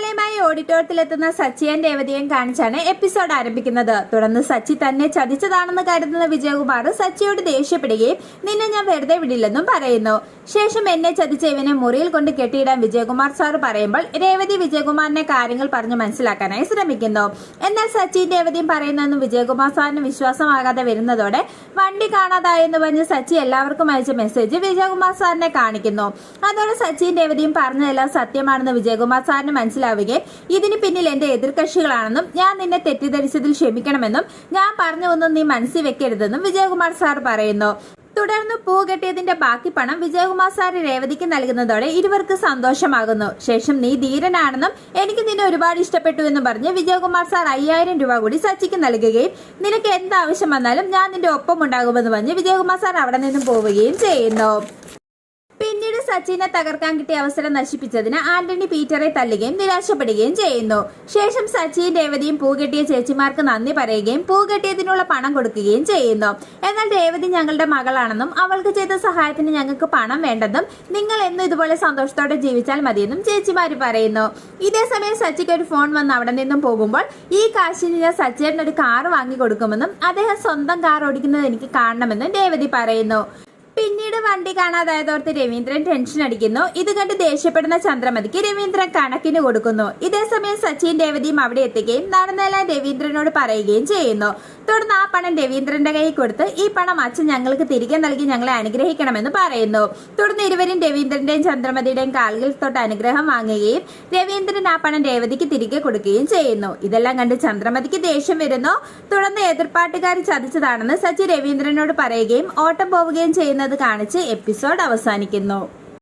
മാലയുമായി ഓഡിറ്റോറിയത്തിലെത്തുന്ന സച്ചിയും രേവതിയും കാണിച്ചാണ് എപ്പിസോഡ് ആരംഭിക്കുന്നത്. തുടർന്ന് സച്ചി തന്നെ ചതിച്ചതാണെന്ന് കരുതുന്ന വിജയകുമാർ സച്ചിയോട് ദേഷ്യപ്പെടുകയും നിന്നെ ഞാൻ വെറുതെ വിടില്ലെന്നും പറയുന്നു. ശേഷം എന്നെ ചതിച്ച ഇവനെ മുറിയിൽ കൊണ്ട് കെട്ടിയിടാൻ വിജയകുമാർ സാർ പറയുമ്പോൾ രേവതി വിജയകുമാറിനെ കാര്യങ്ങൾ പറഞ്ഞു മനസ്സിലാക്കാനായി ശ്രമിക്കുന്നു. എന്നാൽ സച്ചിയും രേവതിയും പറയുന്നതെന്നും വിജയകുമാർ സാറിന് വിശ്വാസമാകാതെ വരുന്നതോടെ വണ്ടി കാണാതായെന്ന് പറഞ്ഞ് സച്ചി എല്ലാവർക്കും അയച്ച മെസ്സേജ് വിജയകുമാർ സാറിനെ കാണിക്കുന്നു. അതോടെ സച്ചിയും രേവതിയും പറഞ്ഞതെല്ലാം സത്യമാണെന്ന് വിജയകുമാർ സാറിന് മനസ്സിലാവുകയും ഇതിന് പിന്നിൽ എന്റെ എതിർകക്ഷികളാണെന്നും ഞാൻ നിന്നെ തെറ്റിദ്ധരിച്ചതിൽ ക്ഷമിക്കണമെന്നും ഞാൻ പറഞ്ഞു ഒന്നും നീ മനസ്സിൽ വെക്കരുതെന്നും വിജയകുമാർ സാർ പറയുന്നു. തുടർന്ന് പൂ കെട്ടിയതിന്റെ ബാക്കി പണം വിജയകുമാർ സാർ രേവതിക്ക് നൽകുന്നതോടെ ഇരുവർക്ക് സന്തോഷമാകുന്നു. ശേഷം നീ ധീരനാണെന്നും എനിക്ക് നിന്നെ ഒരുപാട് ഇഷ്ടപ്പെട്ടു എന്നും പറഞ്ഞ് വിജയകുമാർ സാർ അയ്യായിരം രൂപ കൂടി സച്ചിക്ക് നൽകുകയും നിനക്ക് എന്താവശ്യം വന്നാലും ഞാൻ നിന്റെ ഒപ്പം ഉണ്ടാകുമെന്ന് പറഞ്ഞ് വിജയകുമാർ സാർ അവിടെ നിന്നും പോവുകയും ചെയ്യുന്നു. സച്ചിനെ തകർക്കാൻ കിട്ടിയ അവസരം നശിപ്പിച്ചതിന് ആന്റണി പീറ്ററെ തല്ലുകയും നിരാശപ്പെടുകയും ചെയ്യുന്നു. ശേഷം സച്ചിൻ രേവതിയും പൂകെട്ടിയ ചേച്ചിമാർക്ക് നന്ദി പറയുകയും പൂകെട്ടിയതിനുള്ള പണം കൊടുക്കുകയും ചെയ്യുന്നു. എന്നാൽ രേവതി ഞങ്ങളുടെ മകളാണെന്നും അവൾക്ക് ചെയ്ത സഹായത്തിന് ഞങ്ങൾക്ക് പണം വേണ്ടെന്നും നിങ്ങൾ എന്നും ഇതുപോലെ സന്തോഷത്തോടെ ജീവിച്ചാൽ മതിയെന്നും ചേച്ചിമാർ പറയുന്നു. ഇതേ സമയം സച്ചിക്ക് ഒരു ഫോൺ വന്ന് അവിടെ നിന്നും പോകുമ്പോൾ ഈ കാശിന് ഞാൻ സച്ചേട്ടൻ ഒരു കാർ വാങ്ങി കൊടുക്കുമെന്നും അദ്ദേഹം സ്വന്തം കാർ ഓടിക്കുന്നത് എനിക്ക് കാണണമെന്നും രേവതി പറയുന്നു. പിന്നീട് വണ്ടി കാണാതായതോർത്ത് രവീന്ദ്രൻ ടെൻഷൻ അടിക്കുന്നു. ഇത് കണ്ട് ദേഷ്യപ്പെടുന്ന ചന്ദ്രമതിക്ക് രവീന്ദ്രൻ കണക്കിന് കൊടുക്കുന്നു. ഇതേസമയം സച്ചിൻ രേവതിയും അവിടെ എത്തുകയും നടന്നെല്ലാം രവീന്ദ്രനോട് പറയുകയും ചെയ്യുന്നു. തുടർന്ന് ആ പണം രവീന്ദ്രന്റെ കയ്യിൽ കൊടുത്ത് ഈ പണം അച്ഛൻ ഞങ്ങൾക്ക് തിരികെ നൽകി ഞങ്ങളെ അനുഗ്രഹിക്കണമെന്ന് പറയുന്നു. തുടർന്ന് ഇരുവരും രവീന്ദ്രന്റെയും ചന്ദ്രമതിയുടെയും കാലുകൾ തൊട്ട് അനുഗ്രഹം വാങ്ങുകയും രവീന്ദ്രൻ ആ പണം രേവതിക്ക് തിരികെ കൊടുക്കുകയും ചെയ്യുന്നു. ഇതെല്ലാം കണ്ട് ചന്ദ്രമതിക്ക് ദേഷ്യം വരുന്നു. തുടർന്ന് എതിർപ്പാട്ടുകാർ ചതിച്ചതാണെന്ന് സച്ചി രവീന്ദ്രനോട് പറയുകയും ഓട്ടം പോവുകയും ചെയ്യുന്നത് കാണിച്ച് എപ്പിസോഡ് അവസാനിക്കുന്നു.